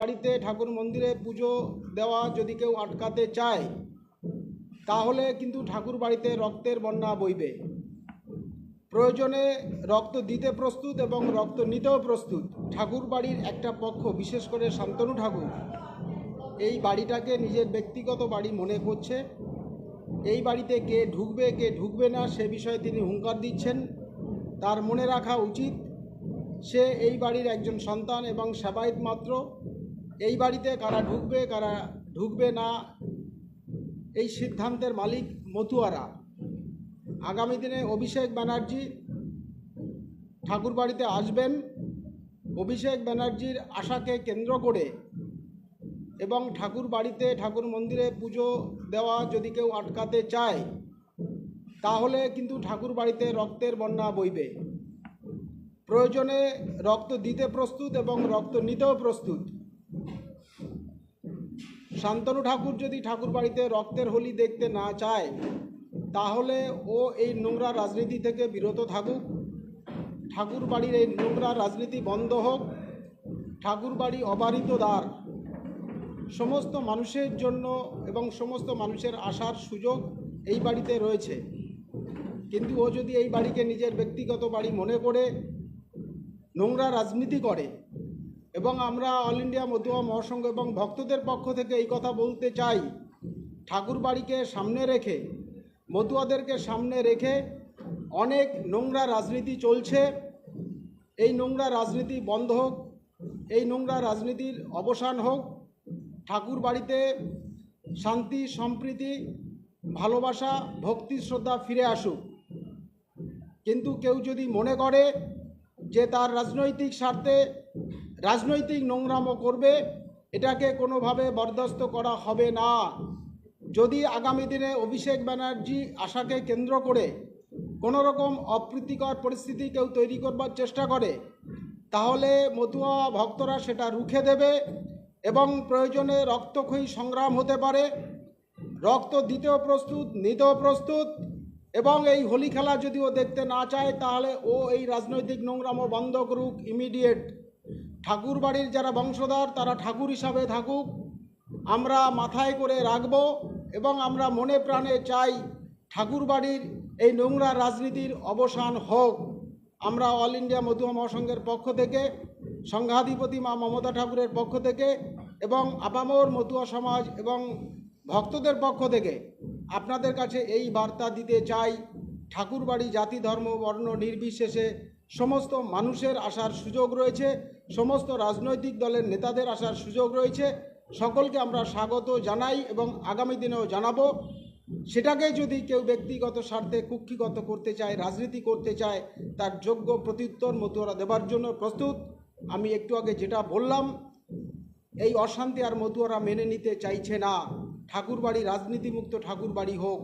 বাড়িতে ঠাকুর মন্দিরে পুজো দেওয়া যদি কেউ আটকাতে চায়, তাহলে কিন্তু ঠাকুর বাড়িতে রক্তের বন্যা বইবে। প্রয়োজনে রক্ত দিতে প্রস্তুত এবং রক্ত নিতেও প্রস্তুত। ঠাকুর বাড়ির একটা পক্ষ, বিশেষ করে শান্তনু ঠাকুর, এই বাড়িটাকে নিজের ব্যক্তিগত বাড়ি মনে করছে। এই বাড়িতে কে ঢুকবে কে ঢুকবে না, সে বিষয়ে তিনি হুঙ্কার দিচ্ছেন। তার মনে রাখা উচিত, সে এই বাড়ির একজন সন্তান এবং সেবায়ত মাত্র। এই বাড়িতে কারা ঢুকবে কারা ঢুকবে না, এই সিদ্ধান্তের মালিক মতুয়ারা। আগামী দিনে অভিষেক ব্যানার্জি ঠাকুর বাড়িতে আসবেন। অভিষেক ব্যানার্জির আশাকে কেন্দ্র করে এবং ঠাকুর বাড়িতে ঠাকুর মন্দিরে পুজো দেওয়া যদি কেউ আটকাতে চায়, তাহলে কিন্তু ঠাকুর বাড়িতে রক্তের বন্যা বইবে। প্রয়োজনে রক্ত দিতে প্রস্তুত এবং রক্ত নিতেও প্রস্তুত। শান্তনু ঠাকুর যদি ঠাকুর বাড়িতে রক্তের হোলি দেখতে না চায়, তাহলে ও এই নোংরা রাজনীতি থেকে বিরত থাকুক। ঠাকুর বাড়ির এই নোংরা রাজনীতি বন্ধ হোক। ঠাকুর বাড়ি অবারিত দ্বার। সমস্ত মানুষের জন্য এবং সমস্ত মানুষের আসার সুযোগ এই বাড়িতে রয়েছে। কিন্তু ও যদি এই বাড়িকে নিজের ব্যক্তিগত বাড়ি মনে করে, নোংরা রাজনীতি করে এবং আমরা অল ইন্ডিয়া মতুয়া মহাসংঘ এবং ভক্তদের পক্ষ থেকে এই কথা বলতে চাই। ঠাকুর বাড়িকে সামনে রেখে, মতুয়াদেরকে সামনে রেখে অনেক নোংরা রাজনীতি চলছে। এই নোংরা রাজনীতি বন্ধ হোক, এই নোংরা রাজনীতির অবসান হোক, ঠাকুর বাড়িতে শান্তি, সম্প্রীতি, ভালোবাসা, ভক্তি, শ্রদ্ধা ফিরে আসুক। কিন্তু কেউ যদি মনে করে যে তার রাজনৈতিক স্বার্থে রাজনৈতিক নোংরামও করবে, এটাকে কোনোভাবে বরদাস্ত করা হবে না। যদি আগামী দিনে অভিষেক ব্যানার্জি আশাকে কেন্দ্র করে কোনো রকম অপ্রীতিকর পরিস্থিতি কেউ তৈরি করবার চেষ্টা করে, তাহলে মতুয়া ভক্তরা সেটা রুখে দেবে এবং প্রয়োজনে রক্তক্ষয়ী সংগ্রাম হতে পারে। রক্ত দিতেও প্রস্তুত, নিতেও প্রস্তুত এবং এই হোলি খেলা যদি ও দেখতে না চায়, তাহলে ও এই রাজনৈতিক নোংরামো বন্ধ করুক ইমিডিয়েট ঠাকুর বাড়ির যারা বংশধর, তারা ঠাকুর হিসাবে থাকুক। আমরা মাথায় করে রাখব এবং আমরা মনে প্রাণে চাই ঠাকুর বাড়ির এই নোংরা রাজনীতির অবসান হোক। আমরা অল ইন্ডিয়া মধুয়া মহাসংঘের পক্ষ থেকে, সংঘাধিপতি মা মমতা ঠাকুরের পক্ষ থেকে এবং আপামর মতুয়া সমাজ এবং ভক্তদের পক্ষ থেকে আপনাদের কাছে এই বার্তা দিতে চাই ঠাকুর বাড়ি জাতি ধর্ম বর্ণ নির্বিশেষে সমস্ত মানুষের আসার সুযোগ রয়েছে, সমস্ত রাজনৈতিক দলের নেতাদের আসার সুযোগ রয়েছে। সকলকে আমরা স্বাগত জানাই এবং আগামী দিনেও জানাব। সেটাকে যদি কেউ ব্যক্তিগত স্বার্থে কুক্ষিগত করতে চায়, রাজনীতি করতে চায়, তার যোগ্য প্রত্যুত্তর মতুয়ারা দেবার জন্য প্রস্তুত। আমি একটু আগে যেটা বললাম, এই অশান্তি আর মতুয়ারা মেনে নিতে চাইছে না। ঠাকুরবাড়ি, রাজনীতিমুক্ত ঠাকুরবাড়ি হোক